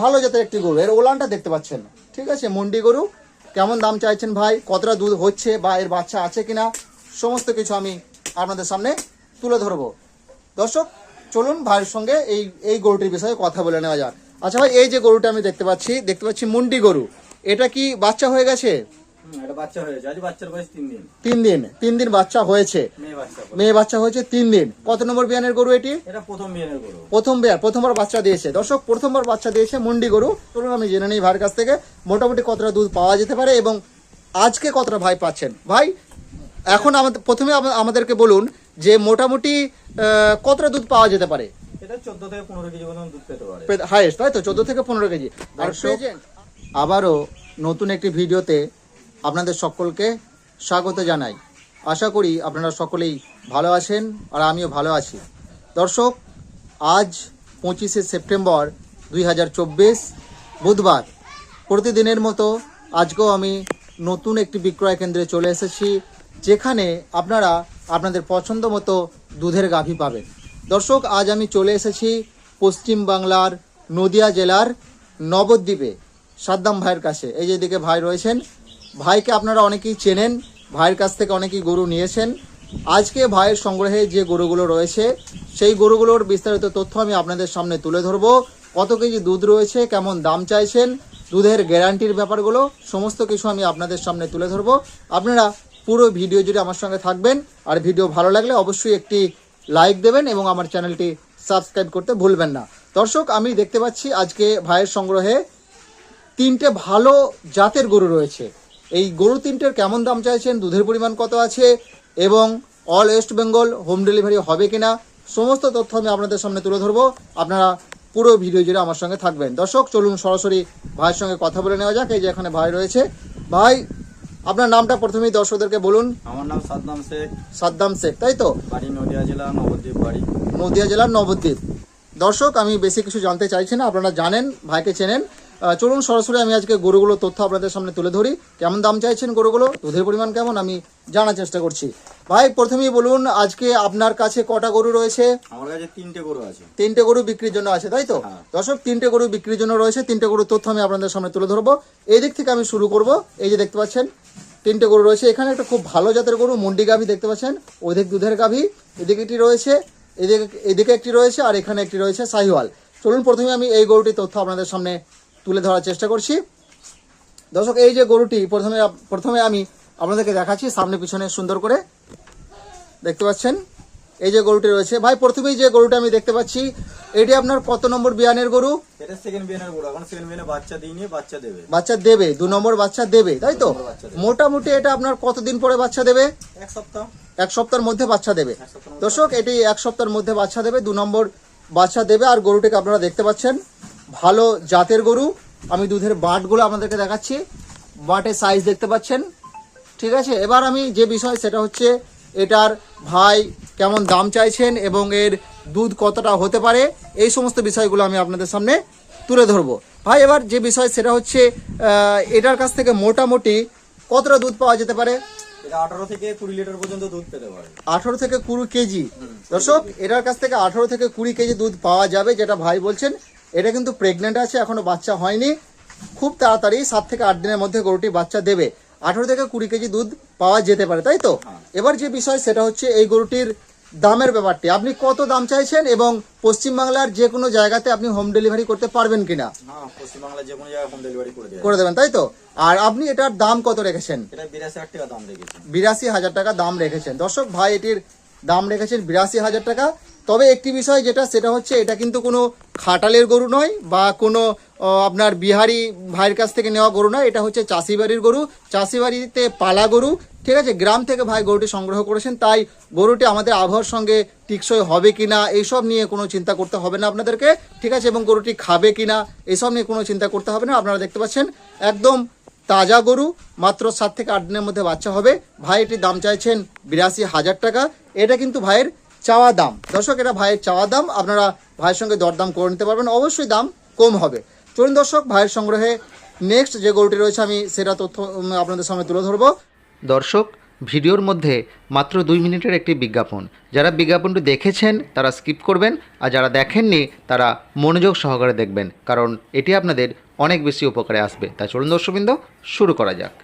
ভালো জাতের একটি গরু। এর ওলানটা দেখতে পাচ্ছেন। ঠিক আছে, মন্ডি গরু। কেমন দাম চাইছেন ভাই? কতটা দুধ হচ্ছে বা এর বাচ্চা আছে কিনা? সমস্ত কিছু আমি আপনাদের সামনে তুলে ধরবো। দর্শক, চলুন ভাইয়ের সঙ্গে এই এই গরুটির বিষয়ে কথা বলে নেওয়া যাক। আচ্ছা ভাই, এই যে গরুটা আমি দেখতে পাচ্ছি দেখতে পাচ্ছি মুন্ডি গরু। এটা কি বাচ্চা হয়ে গেছে? বাচ্চা হয়েছে। আজ বাচ্চার বয়স তিন দিন। তিন দিন। তিন দিন বাচ্চা হয়েছে। মেয়ে বাচ্চা হয়েছে তিন দিন। কত নম্বর বিয়ানের গরু এটি? এটা প্রথম বিয়ের গরু। প্রথম বেয়ার প্রথমবার বাচ্চা দিয়েছে। দর্শক প্রথমবার বাচ্চা দিয়েছে মুন্ডি গরু। চলুন আমি জেনে নিই ভাইয়ের কাছ থেকে। মোটামুটি কতটা দুধ পাওয়া যেতে পারে এবং আজকে কতটা ভাই পাচ্ছেন? ভাই এখন আমাদের প্রথমে আমাদেরকে বলুন যে মোটামুটি কতটা দুধ পাওয়া যেতে পারে? এটা চোদ্দ থেকে পনেরো কেজি পর্যন্ত দুধ পেতে পারে। হাইয়েস্ট তাই তো? চোদ্দ থেকে পনেরো কেজি। আর আবারও নতুন একটি ভিডিওতে আপনাদের সকলকে স্বাগত জানাই। আশা করি আপনারা সকলেই ভালো আছেন আর আমিও ভালো আছি। দর্শক, আজ পঁচিশে সেপ্টেম্বর দুই হাজার চব্বিশ, বুধবার। প্রতিদিনের মতো আজকেও আমি নতুন একটি বিক্রয় কেন্দ্রে চলে এসেছি, যেখানে আপনারা আপনাদের পছন্দ মতো দুধের গাভী পাবেন। দর্শক, আজ আমি চলে এসেছি পশ্চিম বাংলার নদিয়া জেলার নবদ্বীপে, সাদ্দাম ভাইয়ের কাছে। এই যে দিকে ভাই রয়েছেন ভাইকে আপনারা অনেকেই চেনেন, ভাইয়ের কাছ থেকে অনেকেই গরু নিয়েছেন। আজকে ভাইয়ের সংগ্রহে যে গরুগুলো রয়েছে, সেই গরুগুলোর বিস্তারিত তথ্য আমি আপনাদের সামনে তুলে ধরবো। কত কেজি দুধ রয়েছে, কেমন দাম চাইছেন, দুধের গ্যারান্টির ব্যাপারগুলো, সমস্ত কিছু আমি আপনাদের সামনে তুলে ধরবো। আপনারা পুরো ভিডিও জুড়ে আমার সঙ্গে থাকবেন, আর ভিডিও ভালো লাগলে অবশ্যই একটি লাইক দেবেন এবং আমার চ্যানেলটি সাবস্ক্রাইব করতে ভুলবেন না। দর্শক, আমি দেখতে পাচ্ছি আজকে ভাইয়ের সংগ্রহে তিনটে ভালো জাতের গরু রয়েছে। এই গরু তিনটের কেমন দাম চাইছেন? দুধের পরিমাণ কত আছে? এবং all West Bengal home delivery হবে কিনা? সমস্ত তথ্য আমি আপনাদের সামনে তুলে ধরবো। আপনারা পুরো ভিডিও জুড়ে আমার সঙ্গে থাকবেন। দর্শক চলুন সরাসরি ভাইয়ের সঙ্গে কথা বলে নেওয়া যাক। এই যে এখানে ভাই রয়েছে। ভাই আপনার নামটা প্রথমেই দর্শকদেরকে বলুন। আমার নাম সাদ্দাম শেখ। সাদ্দাম শেখ তাই তো? বাড়ি নদিয়া জেলা নবদ্বীপ বাড়ি। নদিয়া জেলার নবদ্বীপ। দর্শক আমি বেশি কিছু জানতে চাইছি না। আপনারা জানেন ভাইকে চেনেন। চলুন সরাসরি আমি আজকে গরুগুলোর তথ্য আপনাদের সামনে তুলে ধরি। কেমন দাম চাইছেন গরুগুলো? দুধের পরিমাণ কেমন? আমি জানার চেষ্টা করছি। ভাই প্রথমেই বলুন আজকে আপনার কাছে কটা গরু রয়েছে? আমার কাছে তিনটে গরু আছে। তিনটে গরু বিক্রির জন্য আছে তাই তো? হ্যাঁ। দর্শক তিনটে গরু বিক্রির জন্য রয়েছে। তিনটে গরুর তথ্য আমি আপনাদের সামনে তুলে ধরবো। এই দিক থেকে আমি শুরু করব। এই যে দেখতে পাচ্ছেন তিনটে গরু রয়েছে। এখানে একটা খুব ভালো জাতের গরু মন্ডি গাভী দেখতে পাচ্ছেন অধিক দুধের গাভী। এদিকে একটি রয়েছে এদিকে এদিকে একটি রয়েছে আর এখানে একটি রয়েছে সাহিওয়াল। চলুন প্রথমে আমি এই গরুটির তথ্য আপনাদের সামনে তুলে ধরার চেষ্টা করছি। দর্শক এই যে গরুটি প্রথমে প্রথমে আমি আপনাদেরকে দেখাচ্ছি সামনে পিছনে সুন্দর করে। দেখতে পাচ্ছেন? এই যে গরুটি রয়েছে। ভাই প্রথমেই যে গরুটা আমি দেখতে পাচ্ছি এটি আপনার কত নম্বর বিয়ানের গরু? এটা সেকেন্ড বিয়ের গরু। এখন সেকেন্ড বিয়ে বাচ্চা দিয়ে বাচ্চা দেবে। বাচ্চা দেবে দু নম্বর বাচ্চা দেবে তাই তো। মোটামুটি এটা আপনার কতদিন পরে বাচ্চা দেবে? এক সপ্তাহ। এক সপ্তাহের মধ্যে বাচ্চা দেবে। দর্শক এটি এক সপ্তাহের মধ্যে বাচ্চা দেবে দু নম্বর বাচ্চা দেবে। আর গরুটিকে আপনারা দেখতে পাচ্ছেন ভালো জাতের গরু। আমি দুধের বাটগুলো আপনাদেরকে দেখাচ্ছি। বাটের সাইজ দেখতে পাচ্ছেন। ঠিক আছে? এবার আমি যে বিষয় সেটা হচ্ছে এটার ভাই কেমন দাম চাইছেন এবং এর দুধ কতটা হতে পারে এই সমস্ত বিষয়গুলো আমি আপনাদের সামনে তুলে ধরবো। ভাই এবার যে বিষয় সেটা হচ্ছে এটার কাছ থেকে মোটামুটি কতটা দুধ পাওয়া যেতে পারে? আঠারো থেকে কুড়ি লিটার পর্যন্ত দুধ পেতে পারে। আঠারো থেকে কুড়ি কেজি। দর্শক এটার কাছ থেকে আঠারো থেকে কুড়ি কেজি দুধ পাওয়া যাবে যেটা ভাই বলছেন। এটা কিন্তু প্রেগনেন্ট আছে এখনও বাচ্চা হয়নি। খুব তাড়াতাড়ি সাত থেকে আট দিনের মধ্যে গরুটি বাচ্চা দেবে। আঠারো থেকে কুড়ি কেজি দুধ পাওয়া যেতে পারে তাই তো? হ্যাঁ। এবার যে বিষয় সেটা হচ্ছে এই গরুটির দামের ব্যাপারটি। আপনি কত দাম চাইছেন এবং পশ্চিমবাংলার যে কোনো জায়গাতে আপনি হোম ডেলিভারি করতে পারবেন কিনা? পশ্চিমবাংলার যে কোনো জায়গায় হোম ডেলিভারি করে দেবেন তাই তো? আর আপনি এটার দাম কত রেখেছেন? বিরাশি হাজার টাকা দাম রেখেছেন। দর্শক ভাই এটির দাম রেখেছেন বিরাশি হাজার টাকা। তবে একটি বিষয় যেটা সেটা হচ্ছে এটা কিন্তু কোনো খাটালের গরু নয় বা কোনো আপনার বিহারি ভাইয়ের কাছ থেকে নেওয়া গরু নয়, এটা হচ্ছে চাষি বাড়ির গরু। চাষি বাড়িতে পালা গরু, ঠিক আছে? গ্রাম থেকে ভাই গরুটি সংগ্রহ করেছেন, তাই গরুটি আমাদের আবহাওয়ার সঙ্গে টিকসই হবে কি না এইসব নিয়ে কোনো চিন্তা করতে হবে না আপনাদেরকে, ঠিক আছে? এবং গরুটি খাবে কি না এইসব নিয়ে কোনো চিন্তা করতে হবে না। আপনারা দেখতে পাচ্ছেন, একদম তাজা গরু, মাত্র সাত থেকে আট দিনের মধ্যে বাচ্চা হবে। ভাই এটির দাম চাইছেন বিরাশি হাজার টাকা। এটা কিন্তু ভাইয়ের চাওয়া দাম। দর্শক, এটা ভাইয়ের চাওয়া দাম। আপনারা ভাইয়ের সঙ্গে দরদাম করে নিতে পারবেন। অবশ্যই দাম কম হবে। চলুন দর্শক, ভাইয়ের সংগ্রহে নেক্সট যে গরুটি রয়েছে, আমি সেটা তথ্য আপনাদের সামনে তুলে ধরবো। দর্শক, ভিডিওর মধ্যে মাত্র দুই মিনিটের একটি বিজ্ঞাপন। যারা বিজ্ঞাপনটি দেখেছেন, তারা স্কিপ করবেন। আর যারা দেখেননি, তারা মনোযোগ সহকারে দেখবেন। কারণ এটি আপনাদের অনেক বেশি উপকারে আসবে। তাই চলুন দর্শকবৃন্দ, শুরু করা যাক।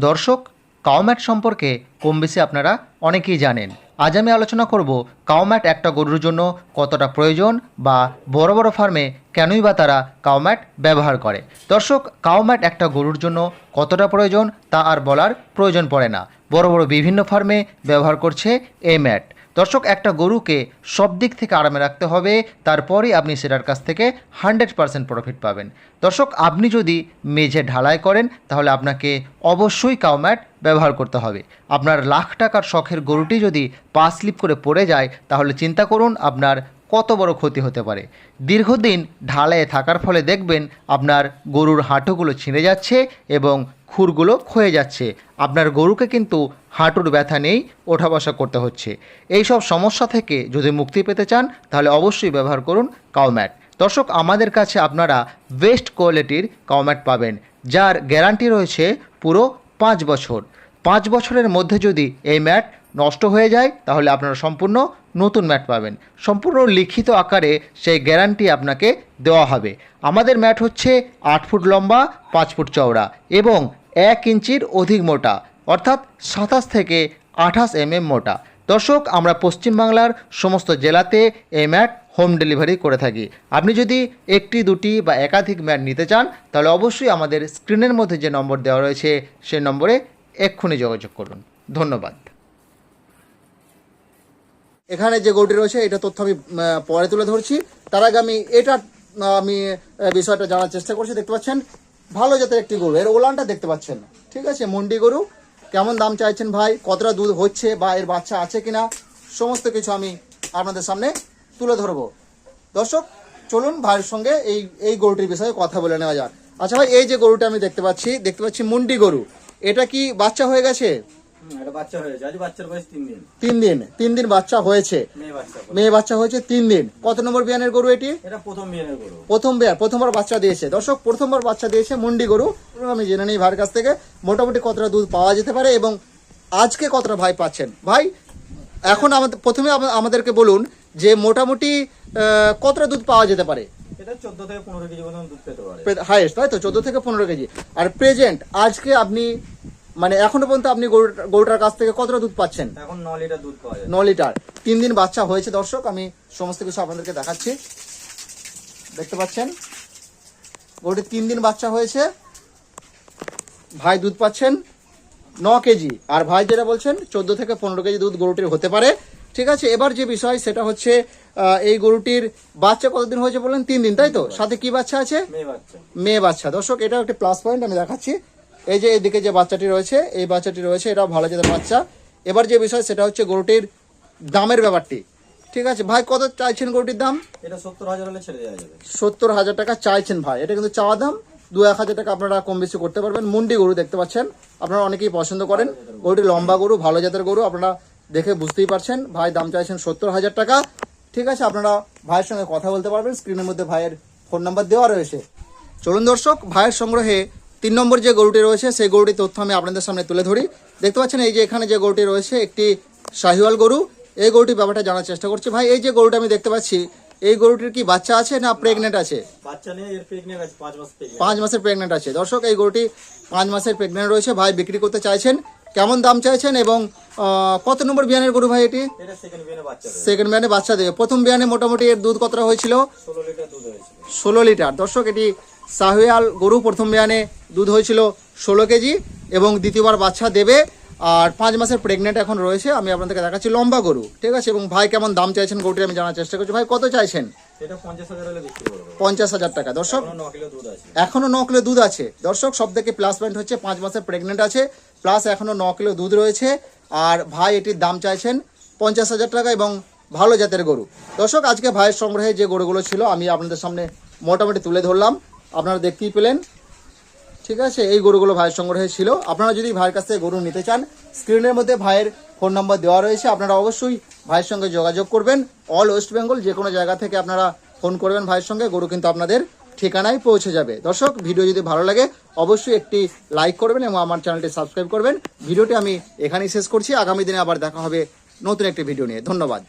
দর্শক কাউম্যাট সম্পর্কে কম বেশি আপনারা অনেকেই জানেন। আজ আমি আলোচনা করব কাউম্যাট একটা গরুর জন্য কতটা প্রয়োজন বা বড় বড় ফার্মে কেনই বা তারা কাউম্যাট ব্যবহার করে। দর্শক কাউম্যাট একটা গরুর জন্য কতটা প্রয়োজন তা আর বলার প্রয়োজন পড়ে না। বড় বড় বিভিন্ন ফার্মে ব্যবহার করছে এই ম্যাট। দর্শক, একটা গরুকে সব দিক থেকে আরামে রাখতে হবে, তারপরেই আপনি সেটার কাছ থেকে হান্ড্রেড পারসেন্ট প্রফিট পাবেন। দর্শক, আপনি যদি মেঝে ঢালাই করেন, তাহলে আপনাকে অবশ্যই কাউম্যাট ব্যবহার করতে হবে। আপনার লাখ টাকার শখের গরুটি যদি পা স্লিপ করে পড়ে যায়, তাহলে চিন্তা করুন আপনার কত বড় ক্ষতি হতে পারে। দীর্ঘদিন ঢালায় থাকার ফলে দেখবেন আপনার গরুর হাঁটুগুলো ছিঁড়ে যাচ্ছে এবং খুরগুলো ক্ষয়ে যাচ্ছে। আপনার গরুকে কিন্তু হাঁটুর ব্যথা নেই ওঠা বসা করতে হচ্ছে। এই সব সমস্যা থেকে যদি মুক্তি পেতে চান, তাহলে অবশ্যই ব্যবহার করুন কাউম্যাট দর্শক, আমাদের কাছে আপনারা বেস্ট কোয়ালিটির কাউম্যাট পাবেন, যার গ্যারান্টি রয়েছে পুরো পাঁচ বছর। পাঁচ বছরের মধ্যে যদি এই ম্যাট নষ্ট হয়ে যায়, তাহলে আপনারা সম্পূর্ণ নতুন ম্যাট পাবেন। সম্পূর্ণ লিখিত আকারে সেই গ্যারান্টি আপনাকে দেওয়া হবে। আমাদের ম্যাট হচ্ছে আট ফুট লম্বা, পাঁচ ফুট চওড়া এবং এক ইঞ্চির অধিক মোটা, অর্থাৎ সাতাশ থেকে আঠাশ এমএম মোটা। দর্শক, আমরা পশ্চিমবাংলার সমস্ত জেলাতে এই ম্যাট হোম ডেলিভারি করে থাকি। আপনি যদি একটি, দুটি বা একাধিক ম্যাট নিতে চান, তাহলে অবশ্যই আমাদের স্ক্রিনের মধ্যে যে নম্বর দেওয়া রয়েছে সেই নম্বরে এক্ষুনি যোগাযোগ করুন। ধন্যবাদ। এখানে যে গরুটি রয়েছে, এটা তথ্য আমি পরে তুলে ধরছি। তার আগে আমি, এটা আমি বিষয়টা জানার চেষ্টা করছি, দেখতে পাচ্ছেন? ভালো জাতের একটি গরু। এর ওলানটা দেখতে পাচ্ছেন। ঠিক আছে, মন্ডি গরু। কেমন দাম চাইছেন ভাই? কতটা দুধ হচ্ছে বা এর বাচ্চা আছে কিনা? সমস্ত কিছু আমি আপনাদের সামনে তুলে ধরব। দর্শক, চলুন ভাইয়ের সঙ্গে এই এই গরুটির বিষয়ে কথা বলে নেওয়া যাক। আচ্ছা ভাই, এই যে গরুটা আমি দেখতে পাচ্ছি দেখতে পাচ্ছি মুন্ডি গরু। এটা কি বাচ্চা হয়ে গেছে? তিন দিন। তিন দিন। বাচ্চা হয়েছে। মেয়ে বাচ্চা হয়েছে তিন দিন। কত নম্বর বিয়ানের গরু এটি? প্রথম প্রথমবার বাচ্চা দিয়েছে। দর্শক প্রথমবার বাচ্চা দিয়েছে মুন্ডি গরু। আমি জেনে নিই ভাইয়ের কাছ থেকে। মোটামুটি কতটা দুধ পাওয়া যেতে পারে এবং আজকে কতটা ভাই পাচ্ছেন? ভাই এখন আমাদের প্রথমে আমাদেরকে বলুন যে মোটামুটি কতটা দুধ পাওয়া যেতে পারে? এটা চোদ্দ থেকে পনেরো কেজি পর্যন্ত দুধ পেতে পারে। হাইয়েস্ট তাই তো? চোদ্দ থেকে পনেরো কেজি। আর প্রেজেন্ট আজকে আপনি মানে এখনও পর্যন্ত আপনি গরু- গরুটার কাছ থেকে কতটা দুধ পাচ্ছেন? এখন ন লিটার দুধ পাওয়া যায়। ন লিটার। তিন দিন বাচ্চা হয়েছে দর্শক আমি সমস্ত কিছু আপনাদেরকে দেখাচ্ছি। দেখতে পাচ্ছেন? গরুটি তিন দিন বাচ্চা হয়েছে। ভাই দুধ পাচ্ছেন ন কেজি। আর ভাই যেটা বলছেন চোদ্দ থেকে পনেরো কেজি দুধ গরুটির হতে পারে। ঠিক আছে এবার যে বিষয় সেটা হচ্ছে এই গরুটির বাচ্চা কতদিন হয়েছে বললেন? তিন দিন তাই তো? সাথে কি বাচ্চা আছে? মেয়ে বাচ্চা। দর্শক এটাও একটা প্লাস পয়েন্ট আমি দেখাচ্ছি। এই যে এদিকে যে বাচ্চাটি রয়েছে এই বাচ্চাটি রয়েছে এটা ভালো জাতের বাচ্চা। এবার যে বিষয় সেটা হচ্ছে গরুটির দামের ব্যাপারটি। ঠিক আছে ভাই কত চাইছেন গরুটির দাম? এটা সত্তর হাজার হলে ছেড়ে দেওয়া যাবে। সত্তর হাজার টাকা চাইছেন ভাই। এটা কিন্তু চাওয়া দাম। দু এক হাজার টাকা আপনারা কম বেশি করতে পারবেন। মুন্ডি গরু দেখতে পাচ্ছেন। আপনারা অনেকেই পছন্দ করেন। গরুটি লম্বা গরু ভালো জাতের গরু আপনারা দেখে বুঝতেই পারছেন। ভাই দাম চাইছেন সত্তর হাজার টাকা। ঠিক আছে আপনারা ভাইয়ের সঙ্গে কথা বলতে পারবেন। স্ক্রিনের মধ্যে ভাইয়ের ফোন নাম্বার দেওয়া রয়েছে। চলুন দর্শক ভাইয়ের সংগ্রহে তিন নম্বর যে গরুটি রয়েছে সেই গরুটির তথ্য আমি আপনাদের সামনে তুলে ধরি। দেখতে পাচ্ছেন এই যে এখানে যে গরুটি রয়েছে একটি শাহিওয়াল গরু। এই গরুটির ব্যাপারটা জানার চেষ্টা করছি। ভাই এই যে গরুটা আমি দেখতে পাচ্ছি এই গরুটির কি বাচ্চা আছে না প্রেগনেন্ট আছে? পাঁচ মাসের প্রেগনেন্ট আছে। দর্শক এই গরুটি পাঁচ মাসের প্রেগনেন্ট রয়েছে। ভাই বিক্রি করতে চাইছেন কেমন দাম চাইছেন এবং কত নম্বর বিয়ানের গরু ভাই এটি? সেকেন্ড বিয়ে বাচ্চা দেবে। বিয়ানে বাচ্চা দেবে। প্রথম বিয়ানে মোটামুটি এর দুধ কতটা হয়েছিল। ষোলো লিটার। দর্শক এটি সাহুয়াল গরু প্রথম বিয়ানে দুধ হয়েছিল ষোলো কেজি এবং দ্বিতীয়বার বাচ্চা দেবে আর পাঁচ মাসের প্রেগনেন্ট এখন রয়েছে আমি আপনাদেরকে দেখাচ্ছি লম্বা গরু ঠিক আছে? এবং ভাই কেমন দাম চাইছেন গরুটি আমি জানার চেষ্টা করছি। ভাই কত চাইছেন? পঞ্চাশ হাজার টাকা। দর্শক এখনও ন কিলো দুধ আছে। এখনও ন কিলো দুধ আছে। দর্শক সব থেকে প্লাস পয়েন্ট হচ্ছে পাঁচ মাসের প্রেগনেন্ট আছে প্লাস এখনও ন কিলো দুধ রয়েছে। আর ভাই এটির দাম চাইছেন পঞ্চাশ হাজার টাকা এবং ভালো জাতের গরু। দর্শক আজকে ভাইয়ের সংগ্রহে যে গরুগুলো ছিল আমি আপনাদের সামনে মোটামুটি তুলে ধরলাম। আপনারা দেখতেই পেলেন। ঠিক আছে, এই গরুগুলো ভাইয়ের সংগ্রহে ছিল। আপনারা যদি ভাইয়ের কাছ থেকে গরু নিতে চান, স্ক্রিনের মধ্যে ভাইয়ের ফোন নাম্বার দেওয়া রয়েছে। আপনারা অবশ্যই ভাইয়ের সঙ্গে যোগাযোগ করবেন। অল ওয়েস্ট বেঙ্গল যে কোনো জায়গা থেকে আপনারা ফোন করবেন ভাইয়ের সঙ্গে, গরু কিন্তু আপনাদের ঠিকানায় পৌঁছে যাবে। দর্শক, ভিডিও যদি ভালো লাগে, অবশ্যই একটি লাইক করবেন এবং আমার চ্যানেলটি সাবস্ক্রাইব করবেন। ভিডিওটি আমি এখানেই শেষ করছি। আগামী দিনে আবার দেখা হবে নতুন একটি ভিডিও নিয়ে। ধন্যবাদ।